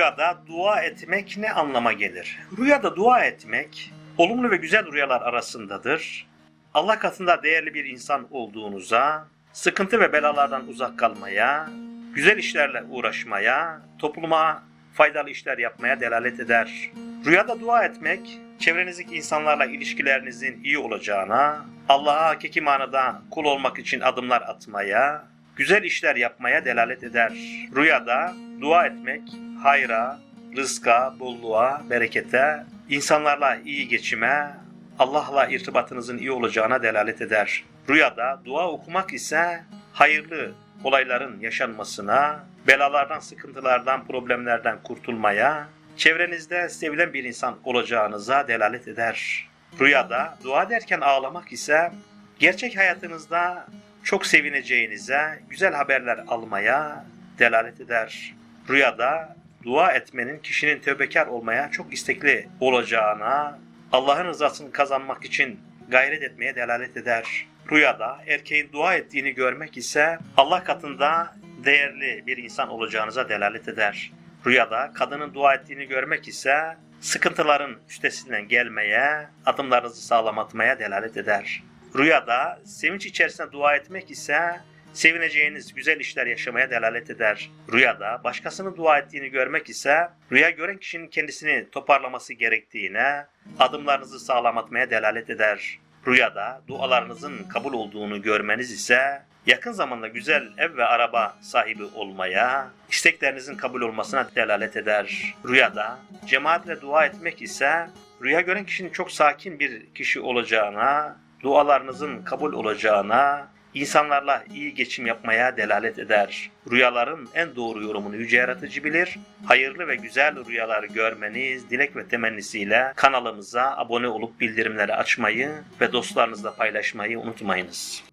Rüyada dua etmek ne anlama gelir? Rüyada dua etmek olumlu ve güzel rüyalar arasındadır. Allah katında değerli bir insan olduğunuza, sıkıntı ve belalardan uzak kalmaya, güzel işlerle uğraşmaya, topluma faydalı işler yapmaya delalet eder. Rüyada dua etmek, çevrenizdeki insanlarla ilişkilerinizin iyi olacağına, Allah'a hakiki manada kul olmak için adımlar atmaya, güzel işler yapmaya delalet eder. Rüyada dua etmek, hayra, rızka, bolluğa, berekete, insanlarla iyi geçime, Allah'la irtibatınızın iyi olacağına delalet eder. Rüyada dua okumak ise hayırlı olayların yaşanmasına, belalardan, sıkıntılardan, problemlerden kurtulmaya, çevrenizde sevilen bir insan olacağınıza delalet eder. Rüyada dua derken ağlamak ise gerçek hayatınızda çok sevineceğinize, güzel haberler almaya delalet eder. Rüyada dua etmenin kişinin tövbekar olmaya çok istekli olacağına, Allah'ın rızasını kazanmak için gayret etmeye delalet eder. Rüyada erkeğin dua ettiğini görmek ise Allah katında değerli bir insan olacağınıza delalet eder. Rüyada kadının dua ettiğini görmek ise sıkıntıların üstesinden gelmeye, adımlarınızı sağlam atmaya delalet eder. Rüyada sevinç içerisinde dua etmek ise sevineceğiniz güzel işler yaşamaya delalet eder. Rüyada başkasının dua ettiğini görmek ise rüya gören kişinin kendisini toparlaması gerektiğine, adımlarınızı sağlam atmaya delalet eder. Rüyada dualarınızın kabul olduğunu görmeniz ise yakın zamanda güzel ev ve araba sahibi olmaya, isteklerinizin kabul olmasına delalet eder. Rüyada cemaatle dua etmek ise rüya gören kişinin çok sakin bir kişi olacağına, dualarınızın kabul olacağına, insanlarla iyi geçim yapmaya delalet eder. Rüyaların en doğru yorumunu yüce yaratıcı bilir. Hayırlı ve güzel rüyalar görmeniz dilek ve temennisiyle kanalımıza abone olup bildirimleri açmayı ve dostlarınızla paylaşmayı unutmayınız.